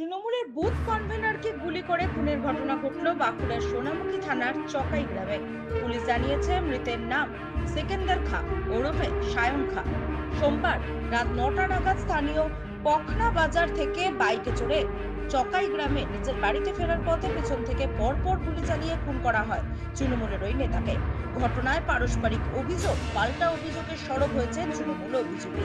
তৃণমূলের বুথ কনভেনারকে গুলি করে খুনের ঘটনা ঘটল বাঁকুড়ার সোনামুখী থানার চকাই গ্রামে। পুলিশ জানিয়েছে মৃতের নাম সেকেন্দার খা, ওরফে সায়ন খা। সোমবার রাত নটা নাগাদ স্থানীয় পখনা বাজার থেকে বাইকে চড়ে চকাই গ্রামে নিজের বাড়িতে ফেরার পথে পেছন থেকে পরপর গুলি চালিয়ে খুন করা হয় তৃণমূলের ওই নেতাকে। ঘটনায় পারস্পরিক অভিযোগ, পাল্টা অভিযোগের সরব হয়েছে তৃণমূল অভিযোগে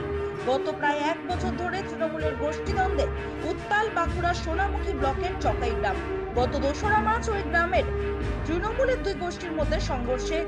গত প্রায় এক বছর ধরে তৃণমূলের গোষ্ঠীদ্বন্দ্বে উত্তাল বাঁকুড়া সোনামুখী ব্লকের চকাই গ্রাম। গত দোসরা মার্চ ওই গ্রামের তৃণমূলের দুই গোষ্ঠীর মধ্যে সংঘর্ষে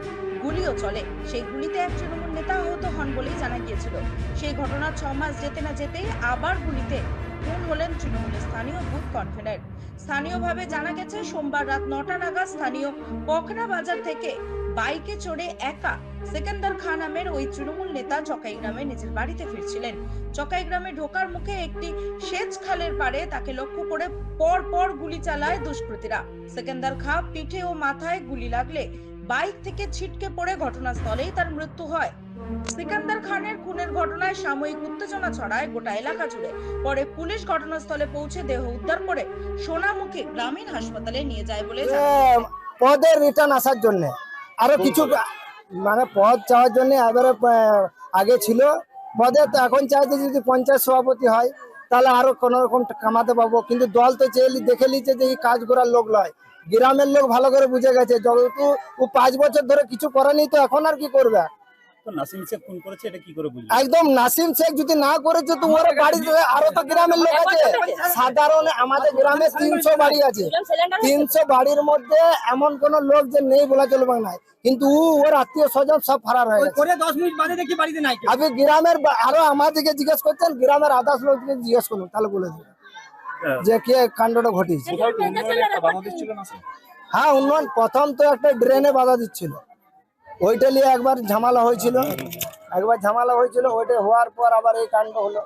গুলিও চলে। সেই গুলিতে এক তৃণমূল নেতা আহত হন বলেই জানা গিয়েছিল। সেই ঘটনার ছ মাস যেতে না যেতেই আবার গুলিতে খুন হলেন তৃণমূলের স্থানীয় বুথ কনভেনর। স্থানীয়ভাবে জানা গেছে, সোমবার রাত নটা নাগাদ স্থানীয় পখনা বাজার থেকে বাইকে চড়ে একা সেকেন্দার খান নামের ওই তৃণমূল নেতা চকাই গ্রামে নিজের বাড়িতে ফিরছিলেন। চকাই গ্রামে ঢোকার মুখে একটি সেচ খালের পাড়ে তাকে লক্ষ্য করে পর পর গুলি চালায় দুষ্কৃতীরা। সেকেন্দার খা পিঠে ও মাথায় গুলি লাগলে বাইক থেকে ছিটকে পড়ে ঘটনাস্থলেই তার মৃত্যু হয়। সিকান্দার খানের খুনের ঘটনায় সাময়িক উত্তেজনা ছড়ায় গোটা এলাকা জুড়ে। পরে পুলিশ ঘটনাস্থলে পৌঁছে দেহ উদ্ধার করে সোনামুখী গ্রামীণ হাসপাতালে নিয়ে যায় বলে জানা পদের রিটার্ন আসার জন্য। আরও কিছু মানে পদ চাওয়ার জন্য এবারে আগে ছিল। পদে তো এখন চাইছে যদি পঞ্চায়েত সভাপতি হয় তাহলে আরও কোন রকম কামাতে পাবো কিন্তু দল তো চেয়ে দেখে লিছে যে এই কাজ করার লোক নয়। গ্রামের লোক ভালো করে বুঝে গেছে। যেহেতু ও পাঁচ বছর ধরে কিছু করেনি তো এখন আর কি করবে? তো নাসিম শেখ খুন করেছে এটা কি করে বুঝলি? একদম নাসিম শেখ যদি না করেছে তো ওর বাড়িতে আরও তো গ্রামের লোক আছে। সাধারণ আমাদের গ্রামে তিনশো বাড়ি আছে। তিনশো বাড়ির মধ্যে এমন কোন লোক যে নেই বলা চলবে না। কিন্তু ও ওর আত্মীয় স্বজন সব ফারার হয়ে গেছে। দশ মিনিট বাদে দেখি বাড়িতে নাই আপনি গ্রামের আরও আমাদেরকে জিজ্ঞেস করছেন গ্রামের আদার্স লোককে জিজ্ঞেস করুন তাহলে বলে দেবে। হ্যাঁ। যে কে কাণ্ডটা ঘটিয়েছে। হ্যাঁ উন্নয়ন প্রথম তো একটা ড্রেনে বাধা দিচ্ছিল। ওইটা নিয়ে একবার ঝামেলা হয়েছিল। একবার ঝামেলা হয়েছিল ওইটা হওয়ার পর আবার এই কাণ্ড হলো।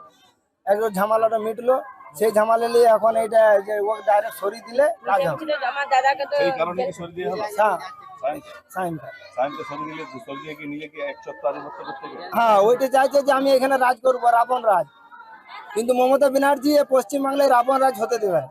একবার ঝামেলাটা মিটলো সেই ঝামেলা নিয়ে এখন এইটা যে ও ডাইরেক্ট সরিয়ে দিলে কাজ হবে। সেই কারণে কি সরিয়ে দেওয়া হ্যাঁ। হবে? হ্যাঁ ওইটা চাইছে যে আমি এখানে রাজ করব রাবণ রাজ। কিন্তু মমতা ব্যানার্জি এ পশ্চিমবাংলায় রাবণ রাজ হতে দেবে।